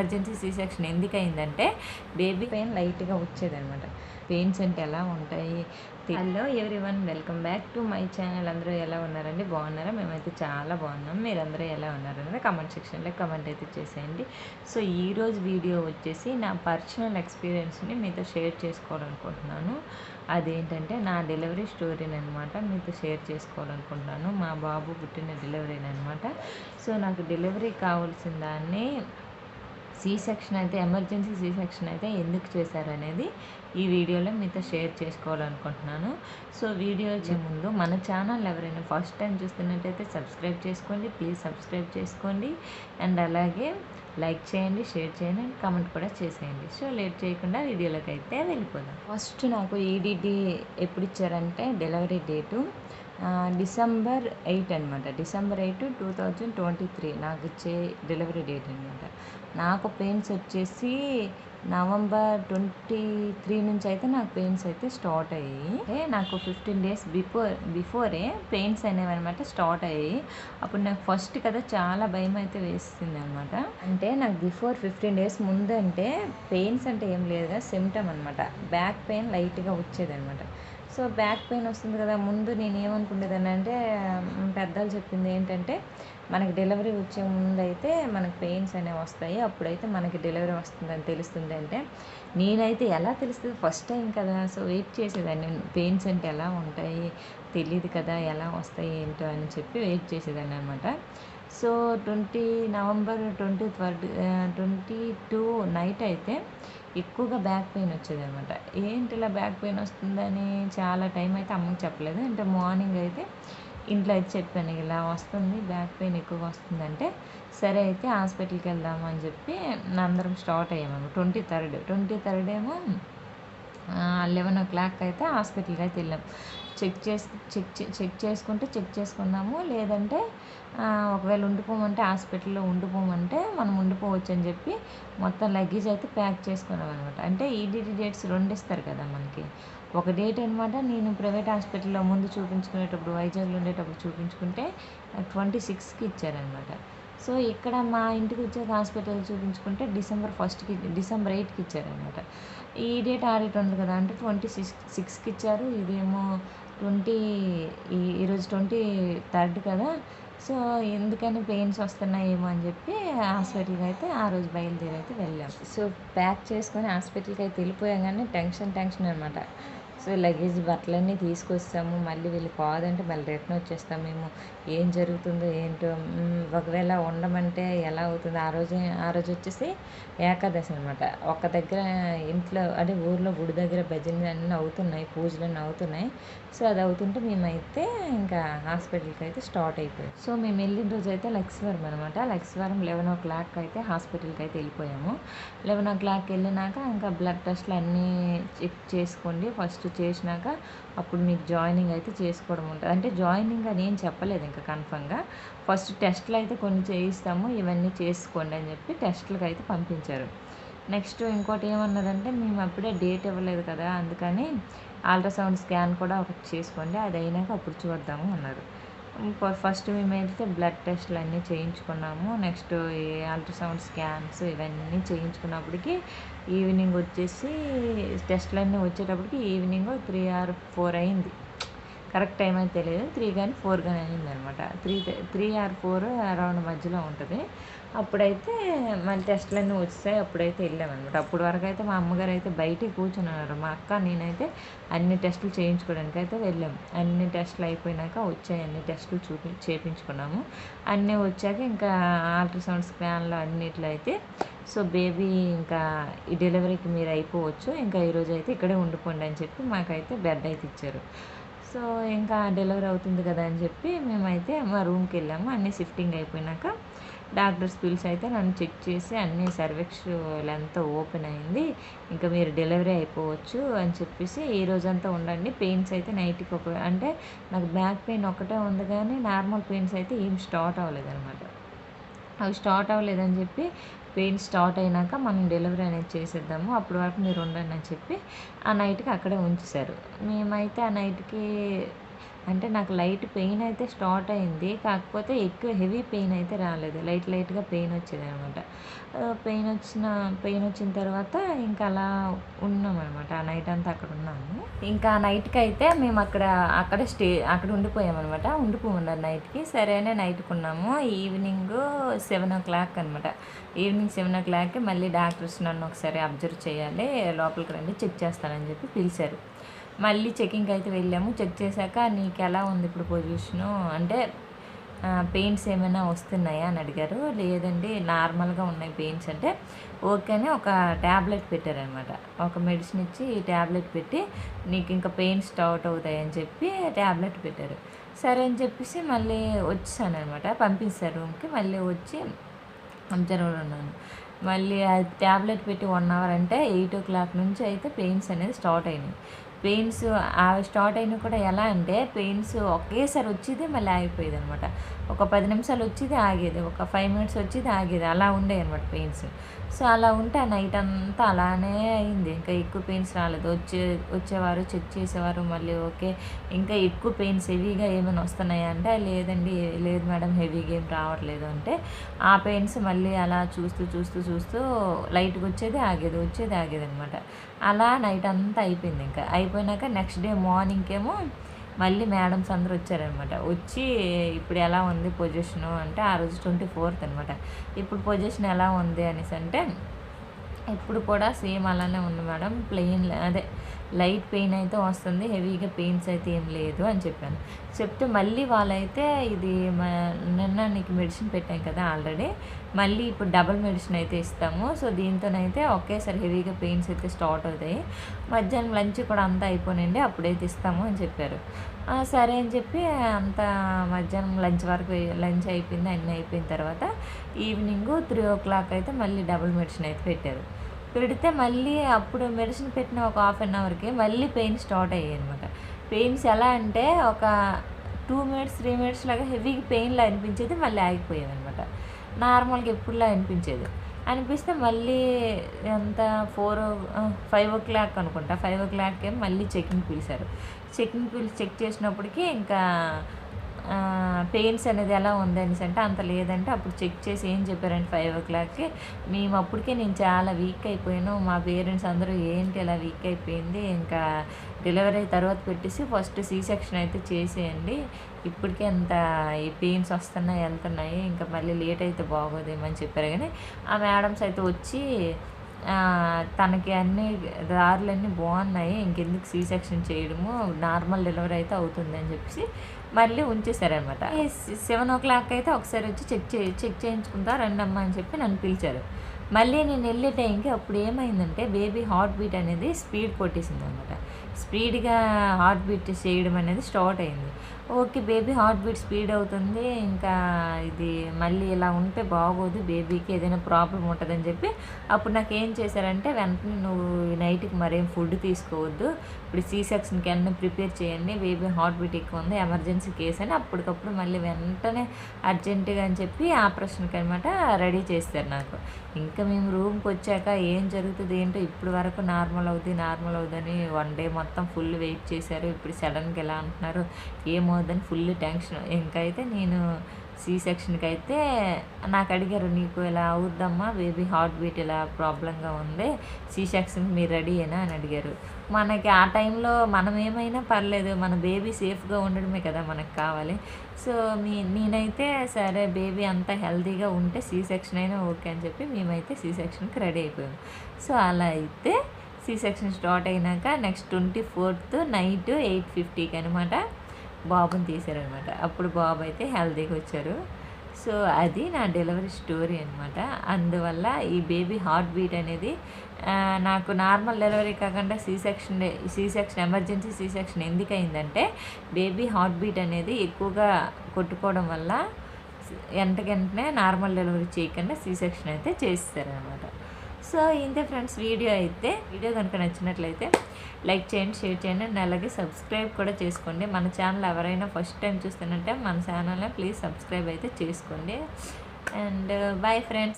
Emergency C section ఎందుకు అయిందంటే baby pain లైట్గా వచ్చేదనమాట పెయిన్స్ అంటే ఎలా ఉంటాయి? Hello everyone welcome back to my channel. అందరూ ఎలా ఉన్నారండి? బాగున్నారా? మేమైతే చాలా బాగున్నాం. మీరందరూ ఎలా ఉన్నారనేది కమెంట్ సెక్షన్లో కమెంట్ అయితే చేసేయండి. సో ఈరోజు వీడియో వచ్చేసి నా పర్సనల్ ఎక్స్పీరియన్స్ని మీతో షేర్ చేసుకోవాలనుకుంటున్నాను. అదేంటంటే నా డెలివరీ స్టోరీని అనమాట మీతో షేర్ చేసుకోవాలనుకుంటున్నాను. మా బాబు పుట్టిన డెలివరీని అనమాట సో నాకు డెలివరీ కావాల్సిన దాన్ని సి సెక్షన్ అయితే ఎమర్జెన్సీ సి సెక్షన్ అయితే ఎందుకు చేశారు అనేది ఈ వీడియోలో మీతో షేర్ చేసుకోవాలనుకుంటున్నాను. సో వీడియో వచ్చే ముందు మన ఛానల్ ఎవరైనా ఫస్ట్ టైం చూస్తున్నట్టయితే సబ్స్క్రైబ్ చేసుకోండి ప్లీజ్ సబ్స్క్రైబ్ చేసుకోండి. అండ్ అలాగే లైక్ చేయండి షేర్ చేయండి అండ్ కామెంట్ కూడా చేసేయండి. సో లేట్ చేయకుండా వీడియోలోకి అయితే వెళ్ళిపోదాం. ఫస్ట్ నాకు ఈడీడీ ఎప్పుడు ఇచ్చారంటే డెలివరీ డేటు డిసెంబర్ ఎయిట్ అనమాట December eight two thousand twenty three నాకు ఇచ్చే డెలివరీ డేట్ అనమాట నాకు పెయిన్స్ వచ్చేసి నవంబర్ ట్వంటీ త్రీ నుంచి అయితే నాకు పెయిన్స్ అయితే స్టార్ట్ అయ్యాయి. అంటే నాకు ఫిఫ్టీన్ డేస్ బిఫోర్ బిఫోరే పెయిన్స్ అనేవి అనమాట స్టార్ట్ అయ్యాయి. అప్పుడు నాకు ఫస్ట్ కదా చాలా భయం అయితే వేస్తుంది అనమాట అంటే నాకు బిఫోర్ ఫిఫ్టీన్ డేస్ ముందు అంటే పెయిన్స్ అంటే ఏం లేదుగా సిమ్టమ్ అనమాట బ్యాక్ పెయిన్ లైట్గా వచ్చేదఅనమాట సో బ్యాక్ పెయిన్ వస్తుంది కదా ముందు నేను ఏమనుకునేదాన్ని అంటే పెద్దలు చెప్పింది ఏంటంటే మనకి డెలివరీ వచ్చే ముందు అయితే మనకు పెయిన్స్ అనేవి వస్తాయి అప్పుడైతే మనకి డెలివరీ వస్తుందని తెలుస్తుంది అంటే నేనైతే ఎలా తెలుస్తుంది? ఫస్ట్ టైం కదా సో వెయిట్ చేసేదాన్ని. పెయిన్స్ అంటే ఎలా ఉంటాయి? తెలియదు కదా ఎలా వస్తాయి ఏంటో అని చెప్పి వెయిట్ చేసేదాన్ని అనమాట so twenty November twenty third twenty two night అయితే ఎక్కువగా బ్యాక్ పెయిన్ వచ్చేది అనమాట ఏంటి ఇలా బ్యాక్ పెయిన్ వస్తుందని చాలా టైం అయితే అమ్మకి చెప్పలేదు. అంటే మార్నింగ్ అయితే ఇంట్లో అయితే చెప్పాను ఇలా వస్తుంది బ్యాక్ పెయిన్ ఎక్కువగా వస్తుందంటే సరే అయితే హాస్పిటల్కి వెళ్దాము అని చెప్పి అందరం స్టార్ట్ అయ్యాము ట్వంటీ థర్డ్ ట్వంటీ థర్డ్ ఏమో లెవెన్ ఓ క్లాక్ అయితే హాస్పిటల్కి అయితే వెళ్ళాం. చెక్ చేసి చెక్ చెక్ చేసుకుంటే చెక్ చేసుకున్నాము. లేదంటే ఒకవేళ ఉండిపోమంటే హాస్పిటల్లో ఉండిపోమంటే మనం ఉండిపోవచ్చు అని చెప్పి మొత్తం లగేజ్ అయితే ప్యాక్ చేసుకున్నాం అనమాట అంటే ఈడీటీ డేట్స్ రెండు ఇస్తారు కదా మనకి. ఒక డేట్ అనమాట నేను ప్రైవేట్ హాస్పిటల్లో ముందు చూపించుకునేటప్పుడు వైజాగ్లో ఉండేటప్పుడు చూపించుకుంటే ట్వంటీ సిక్స్కి ఇచ్చారనమాట సో ఇక్కడ మా ఇంటికి వచ్చే హాస్పిటల్ చూపించుకుంటే డిసెంబర్ ఫస్ట్కి డిసెంబర్ ఎయిట్కి ఇచ్చారనమాట ఈ డేట్ ఆ డేట్ ఉంది కదా అంటే ట్వంటీ సిక్స్ సిక్స్కి ఇచ్చారు. ఇదేమో ట్వంటీ ఈరోజు ట్వంటీ థర్డ్ కదా. సో ఎందుకని పెయిన్స్ వస్తున్నాయేమో అని చెప్పి హాస్పిటల్కి అయితే ఆ రోజు బయలుదేరి అయితే వెళ్ళాం. సో ప్యాక్ చేసుకొని హాస్పిటల్కి అయితే వెళ్ళిపోయాం కానీ టెన్షన్ టెన్షన్ అనమాట సో లగేజ్ బట్టలన్నీ తీసుకొస్తాము మళ్ళీ వీళ్ళు కాదంటే మళ్ళీ రిటర్న్ వచ్చేస్తాం మేము ఏం జరుగుతుందో ఏంటో ఒకవేళ ఉండమంటే ఎలా అవుతుంది? ఆ రోజు ఆ రోజు వచ్చేసి ఏకాదశి అనమాట ఒక దగ్గర ఇంట్లో అంటే ఊర్లో గుడి దగ్గర భజనలు అన్నీ అవుతున్నాయి పూజలు అన్నీ అవుతున్నాయి. సో అది అవుతుంటే మేమైతే ఇంకా హాస్పిటల్కి అయితే స్టార్ట్ అయిపోయాం. సో మేము వెళ్ళిన రోజు అయితే లక్స్వరం అనమాట లక్స్వరం లెవెన్ ఓ క్లాక్ అయితే హాస్పిటల్కి అయితే వెళ్ళిపోయాము. లెవెన్ ఓ క్లాక్ వెళ్ళినాక ఇంకా బ్లడ్ టెస్ట్లు అన్నీ చెక్ చేసుకోండి. ఫస్ట్ చేసినాక అప్పుడు మీకు జాయినింగ్ అయితే చేసుకోవడం ఉంటుంది. అంటే జాయినింగ్ అని ఏం చెప్పలేదు ఇంకా. కన్ఫర్మ్గా ఫస్ట్ టెస్ట్లు అయితే కొన్ని చేయిస్తాము ఇవన్నీ చేసుకోండి అని చెప్పి టెస్ట్లకు అయితే పంపించారు. నెక్స్ట్ ఇంకోటి ఏమన్నారంటే మేము అప్పుడే డేట్ ఇవ్వలేదు కదా అందుకని అల్ట్రాసౌండ్ స్కాన్ కూడా ఒకటి చేసుకోండి అది అయినాక అప్పుడు చూద్దాము అన్నారు. ఫస్ట్ మేము అయితే బ్లడ్ టెస్ట్లు అన్నీ చేయించుకున్నాము నెక్స్ట్ ఈ అల్ట్రాసౌండ్ స్కాన్స్ ఇవన్నీ చేయించుకున్నప్పటికి ఈవినింగ్ వచ్చేసి టెస్ట్లు అన్నీ వచ్చేటప్పటికి ఈవినింగ్ త్రీ ఆర్ ఫోర్ అయింది. కరెక్ట్ టైం అయితే తెలియదు. త్రీ కానీ ఫోర్ కానీ అయింది అనమాట three three or four around మధ్యలో ఉంటుంది. అప్పుడైతే మళ్ళీ టెస్ట్లన్నీ వచ్చాయి అప్పుడైతే వెళ్ళామన్నమాట అప్పుడు వరకు అయితే మా అమ్మగారు అయితే బయటే కూర్చున్నారు. మా అక్క నేనైతే అన్ని టెస్టులు చేయించుకోవడానికి అయితే వెళ్ళాం. అన్ని టెస్టులు అయిపోయినాక వచ్చాయి. అన్ని టెస్టులు చూపి చేయించుకున్నాము అన్నీ వచ్చాక ఇంకా అల్ట్రాసౌండ్ స్కాన్లో అన్నిట్లో అయితే సో బేబీ ఇంకా ఈ డెలివరీకి మీరు అయిపోవచ్చు. ఇంకా ఈరోజు అయితే ఇక్కడే ఉండిపోండి అని చెప్పి మాకైతే బెడ్ అయితే ఇచ్చారు. సో ఇంకా డెలివరీ అవుతుంది కదా అని చెప్పి మేమైతే మా రూమ్కి వెళ్ళాము. అన్నీ షిఫ్టింగ్ అయిపోయినాక డాక్టర్స్ పిల్స్ అయితే నన్ను చెక్ చేసి అన్ని సర్వెక్స్ లెంత్ ఓపెన్ అయింది. ఇంకా మీరు డెలివరీ అయిపోవచ్చు అని చెప్పేసి ఈ రోజంతా ఉండండి. పెయిన్స్ అయితే నైట్కి ఒక అంటే నాకు బ్యాక్ పెయిన్ ఒకటే ఉంది కానీ నార్మల్ పెయిన్స్ అయితే ఏం స్టార్ట్ అవ్వలేదన్నమాట. అవి స్టార్ట్ అవ్వలేదని చెప్పి పెయిన్ స్టార్ట్ అయినాక మనం డెలివరీ అనేది చేసేద్దాము. అప్పటి వరకు మీరు ఉండండి అని చెప్పి ఆ నైట్కి అక్కడే ఉంచేశారు. మేమైతే ఆ నైట్కి అంటే నాకు లైట్ పెయిన్ అయితే స్టార్ట్ అయింది. కాకపోతే ఎక్కువ హెవీ పెయిన్ అయితే రాలేదు. లైట్ లైట్గా పెయిన్ వచ్చేది అనమాట. పెయిన్ వచ్చిన పెయిన్ వచ్చిన తర్వాత ఇంకా అలా ఉన్నాం అనమాట. ఆ నైట్ అంతా అక్కడ ఉన్నాము. ఇంకా నైట్కి అయితే మేము అక్కడ అక్కడ స్టే అక్కడ ఉండిపోయామన్నమాట ఉండిపోమన్నారు నైట్కి. సరేనే నైట్కి ఉన్నాము ఈవినింగ్ సెవెన్ ఓ క్లాక్ అనమాట. ఈవినింగ్ సెవెన్ ఓ క్లాక్కి మళ్ళీ డాక్టర్స్ నన్ను ఒకసారి అబ్జర్వ్ చేయాలి. లోపలికి రండి చెక్ చేస్తానని చెప్పి పిలిచారు. మళ్ళీ చెకింగ్కి అయితే వెళ్ళాము. చెక్ చేశాక నీకు ఎలా ఉంది ఇప్పుడు పొజిషను? అంటే పెయింట్స్ ఏమైనా వస్తున్నాయా అని అడిగారు. లేదండి నార్మల్గా ఉన్నాయి పెయింట్స్ అంటే ఓకే ఒక ట్యాబ్లెట్ పెట్టారనమాట. ఒక మెడిసిన్ ఇచ్చి ఈ ట్యాబ్లెట్ పెట్టి నీకు ఇంకా పెయిన్స్ స్టార్ట్ అవుతాయని చెప్పి ట్యాబ్లెట్ పెట్టారు. సరే అని చెప్పేసి మళ్ళీ వచ్చాను అనమాట పంపించారు రూమ్కి. మళ్ళీ వచ్చి అబ్జర్వర్ ఉన్నాను. మళ్ళీ అది ట్యాబ్లెట్ పెట్టి వన్ అవర్ అంటే ఎయిట్ ఓ క్లాక్ నుంచి అయితే పెయిన్స్ అనేది స్టార్ట్ అయినాయి. పెయిన్స్ స్టార్ట్ అయినా కూడా ఎలా అంటే పెయిన్స్ ఒకేసారి వచ్చేది మళ్ళీ ఆగిపోయేది అనమాట ఒక పది నిమిషాలు వచ్చేది ఆగేది ఒక ఫైవ్ మినిట్స్ వచ్చేది ఆగేది అలా ఉండేవి అనమాట పెయిన్స్. సో అలా ఉంటే ఆ నైట్ అంతా అలానే అయింది. ఇంకా ఎక్కువ పెయిన్స్ రాలేదు. వచ్చే వచ్చేవారు చెక్ చేసేవారు మళ్ళీ ఓకే. ఇంకా ఎక్కువ పెయిన్స్ హెవీగా ఏమైనా వస్తున్నాయా అంటే లేదండి లేదు మేడం హెవీగా ఏం రావట్లేదు అంటే ఆ పెయిన్స్ మళ్ళీ అలా చూస్తూ చూస్తూ చూస్తూ లైట్గా వచ్చేది ఆగేది వచ్చేది ఆగేది అనమాట అలా నైట్ అంతా అయిపోయింది ఇంకా. అయిపోయినాక నెక్స్ట్ డే మార్నింగ్ ఏమో మళ్ళీ మేడమ్స్ అందరూ వచ్చారనమాట. వచ్చి ఇప్పుడు ఎలా ఉంది పొజిషను అంటే ఆ రోజు ట్వంటీ ఫోర్త్ అనమాట. ఇప్పుడు పొజిషన్ ఎలా ఉంది అనేసి అంటే ఇప్పుడు కూడా సేమ్ అలానే ఉంది మేడం ప్లెయిన్ అదే లైట్ పెయిన్ అయితే వస్తుంది హెవీగా పెయిన్స్ అయితే ఏం లేదు అని చెప్పాను. చెప్తే మళ్ళీ వాళ్ళైతే ఇది నిన్న నీకు మెడిసిన్ పెట్టాం కదా ఆల్రెడీ మళ్ళీ ఇప్పుడు డబుల్ మెడిసిన్ అయితే ఇస్తాము. సో దీంతోనైతే ఒకేసారి హెవీగా పెయిన్స్ అయితే స్టార్ట్ అవుతాయి. మధ్యాహ్నం లంచ్ కూడా అంతా అయిపోయినండి అప్పుడైతే ఇస్తాము అని చెప్పారు. సరే అని చెప్పి అంత మధ్యాహ్నం లంచ్ వరకు లంచ్ అయిపోయింది అన్నీ అయిపోయిన తర్వాత ఈవినింగ్ త్రీ ఓ క్లాక్ అయితే మళ్ళీ డబుల్ మెడిసిన్ అయితే పెట్టారు. పెడితే మళ్ళీ అప్పుడు మెడిసిన్ పెట్టిన ఒక హాఫ్ అన్ అవర్కి మళ్ళీ పెయిన్ స్టార్ట్ అయ్యాయి అనమాట పెయిన్స్ ఎలా అంటే ఒక టూ మినిట్స్ త్రీ మినిట్స్ లాగా హెవీగా పెయిన్లా అనిపించేది మళ్ళీ ఆగిపోయేది అనమాట నార్మల్గా ఎప్పుడులా అనిపించేది. అనిపిస్తే మళ్ళీ ఎంత ఫోర్ ఫైవ్ ఓ క్లాక్ అనుకుంటా ఫైవ్ ఓ క్లాక్కి మళ్ళీ చెకింగ్ పిలిచారు. చెకింగ్ పిలిచి చెక్ చేసినప్పటికీ ఇంకా పెయిన్స్ అనేది ఎలా ఉంది అనేసి అంటే అంత లేదంటే అప్పుడు చెక్ చేసి ఏం చెప్పారంటే ఫైవ్ ఓ క్లాక్కి మేము అప్పటికే నేను చాలా వీక్ అయిపోయాను. మా పేరెంట్స్ అందరూ ఏంటి ఇలా వీక్ అయిపోయింది? ఇంకా డెలివరీ తర్వాత పెట్టేసి ఫస్ట్ సీ సెక్షన్ అయితే చేసేయండి. ఇప్పటికే అంత ఈ పెయిన్స్ వస్తున్నాయి వెళ్తున్నాయి. ఇంకా మళ్ళీ లేట్ అయితే బాగోదేమని చెప్పారు. కానీ ఆ మేడమ్స్ అయితే వచ్చి తనకి అన్ని దారులన్నీ బాగున్నాయి. ఇంకెందుకు సీ సెక్షన్ చేయడము? నార్మల్ డెలివరీ అయితే అవుతుంది అని చెప్పేసి మళ్ళీ ఉంచేశారనమాట సెవెన్ ఓ క్లాక్ అయితే ఒకసారి వచ్చి చెక్ చే చెక్ చేయించుకుంటా రండి అమ్మ అని చెప్పి నన్ను పిలిచారు. మళ్ళీ నేను వెళ్ళే టైంకి అప్పుడు ఏమైందంటే బేబీ హార్ట్ బీట్ అనేది స్పీడ్ కొట్టేసింది అనమాట స్పీడ్గా హార్ట్ బీట్ చేయడం అనేది స్టార్ట్ అయింది. Okay baby heart beat speed అవుతుంది ఇంకా ఇది మళ్ళీ ఇలా ఉంటే బాగోదు బేబీకి ఏదైనా ప్రాబ్లం ఉంటుందని చెప్పి అప్పుడు నాకు ఏం చేశారంటే వెంటనే నువ్వు నైట్కి మరేం ఫుడ్ తీసుకోవద్దు ఇప్పుడు సీ సెక్షన్కి అన్నీ ప్రిపేర్ చేయండి బేబీ హార్ట్ బీట్ ఎక్కువ ఉంది ఎమర్జెన్సీ కేసు అని అప్పటికప్పుడు మళ్ళీ వెంటనే అర్జెంటుగా అని చెప్పి ఆపరేషన్కి అనమాట రెడీ చేస్తారు నాకు. ఇంకా మేము రూమ్కి వచ్చాక ఏం జరుగుతుంది ఏంటో ఇప్పుడు వరకు నార్మల్ అవుతుంది నార్మల్ అవుతుందని వన్ డే మొత్తం ఫుల్ వెయిట్ చేశారు ఇప్పుడు సడన్గా ఎలా అంటున్నారు ఏమో ఏమవుతుందని ఫుల్ టెన్షన్. ఇంకైతే నేను సి సెక్షన్కి అయితే నాకు అడిగారు నీకు ఇలా అవుద్దమ్మా బేబీ హార్ట్ బీట్ ఇలా ప్రాబ్లంగా ఉంది. సి సెక్షన్కి మీరు రెడీ అయినా? అని అడిగారు. మనకి ఆ టైంలో మనం ఏమైనా పర్లేదు మన బేబీ సేఫ్గా ఉండడమే కదా మనకు కావాలి. సో మీ నేనైతే సరే బేబీ అంతా హెల్తీగా ఉంటే సి సెక్షన్ అయినా ఓకే అని చెప్పి మేమైతే సి సెక్షన్కి రెడీ అయిపోయాము సో అలా అయితే సి సెక్షన్ స్టార్ట్ అయినాక next twenty fourth night eight ఫిఫ్టీకి అనమాట బాబుని తీశారనమాట. అప్పుడు బాబు అయితే హెల్తీగా వచ్చారు. సో అది నా డెలివరీ స్టోరీ అనమాట అందువల్ల ఈ బేబీ హార్ట్ బీట్ అనేది నాకు నార్మల్ డెలివరీ కాకుండా C section C section emergency C section ఎందుకు అయిందంటే బేబీ హార్ట్ బీట్ అనేది ఎక్కువగా కొట్టుకోవడం వల్ల వెంటనే నార్మల్ డెలివరీ చేయకుండా సీ సెక్షన్ అయితే చేస్తారనమాట సో ఇంతే ఫ్రెండ్స్ వీడియో అయితే వీడియో కనుక నచ్చినట్లయితే లైక్ చేయండి షేర్ చేయండి అండ్ అలాగే సబ్స్క్రైబ్ కూడా చేసుకోండి. మన ఛానల్ ఎవరైనా ఫస్ట్ టైం చూస్తున్నట్టే మన ఛానల్ని ప్లీజ్ సబ్స్క్రైబ్ అయితే చేసుకోండి. And bye friends